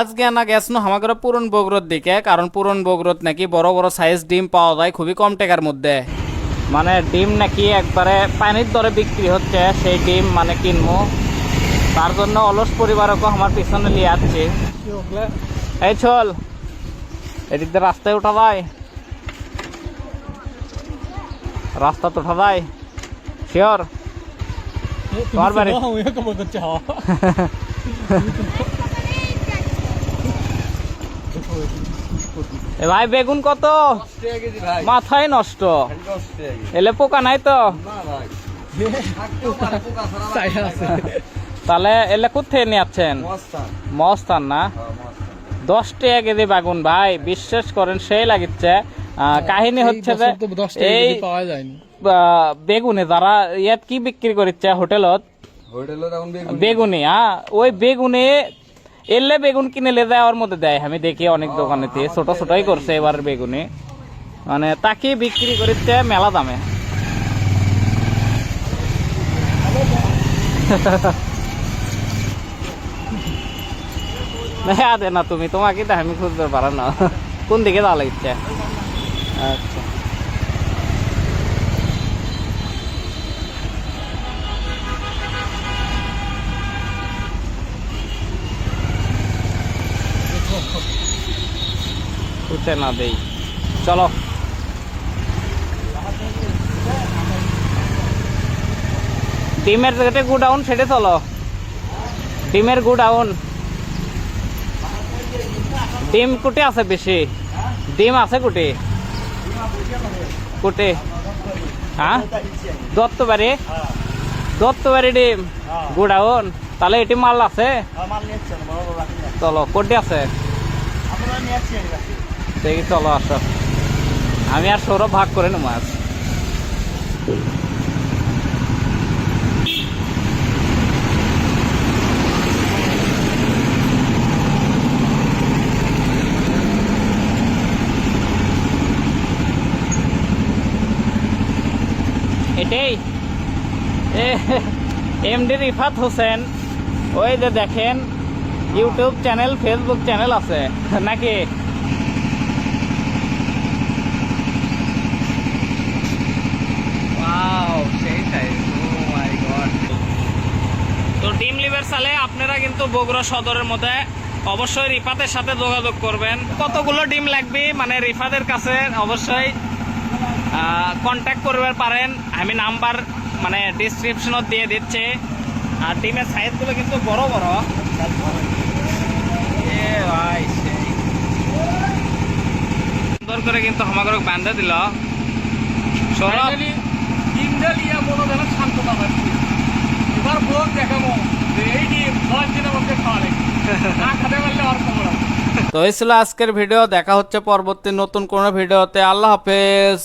আজকে আনা গেছ নো আমাদের পুরন বগরত দিকে কারণ পুরন বগরত নাকি বড় বড় সাইজ ডিম পাওয়া যায় খুবই কম টাকার মধ্যে। মানে ডিম নাকি একবারে পানির দরে বিক্রি হচ্ছে সেই ডিম মানে কিনবো। তার জন্য অলস পরিবারকে আমার পিছনে নিয়ে আসছে। এই চল এদিক দিয়ে রাস্তায় উঠা যায়। রাস্তা তো উঠা যায়। শিওর? তোমার বাড়ি ভাই বেগুন কত? মাথায় নষ্ট। এলে পোকা নাই তো? তাহলে এলে কোথায় নিয়ে যাচ্ছেন মস্তান না? দশ টাকা কেজি বেগুন ভাই বিশ্বাস করেন সেই লাগিচ্ছে। আহ, কাহিনী হচ্ছে যে এই পাওয়া যায়নি। আহ, বেগুনে যারা ইয়াত কি বিক্রি করছে হোটেলত? বেগুনে হ্যাঁ ওই বেগুনে এলে বেগুন কিনে লে দেওয়ার মধ্যে দেয়। আমি দেখি অনেক দোকানেতে ছোট ছোটই করছে এবার বেগুনে। মানে তাকে বিক্রি করছে মেলা দামে। হ্যাঁ দে না তুমি, তোমাকে আমি খুঁজতে পারো না। কোন দিকে যাওয়া লাগছে? আচ্ছা। উঠে না দেই। চলো। ডিমের যেটা গুডাউন সেটা চলো। ডিমের গুডাউন। ডিম কুটে আছে বেশি। ডিম আছে কুটে। কুটে। হ্যাঁ? দত্তবাড়ি? দত্তবাড়ি ডিম। গুডাউন। তাহলে এটি মাল আছে? চলো কোটি আছে। দেখি, চলো আসো। আমি আর সৌরভ ভাগ করে নেব আজ। এটাই? এমডি রিফাত হোসেন। ওই যে দেখেন, ইউটিউব চ্যানেল ফেসবুক চ্যানেল আছে। নাকি? সালে আপনারা কিন্তু বগুড়া সদরের মধ্যে অবশ্যই রিফাতের সাথে যোগাযোগ করবেন। কতগুলো ডিম লাগবে? মানে রিফাতের কাছে অবশ্যই কন্ট্যাক্ট করতে পারেন। আমি নাম্বার মানে ডিসক্রিপশনত দিয়ে দিচ্ছে। আর ডিমের সাইজগুলো কিন্তু বড় বড়। সুন্দর করে কিন্তু আমাকে বান্ধে দিল। সৌরভ ডিমটা নিয়ে মনে যেন শান্ততা পাচ্ছি এবার ব্লগ দেখাবো যে এই ডিম দশ দিনের মধ্যে খাওয়া লাগে না খাতে পারলে আর খবর আছে তো এই ছিল আজকের ভিডিও দেখা হচ্ছে পরবর্তী নতুন কোনো ভিডিওতে। আল্লাহ হাফেজ।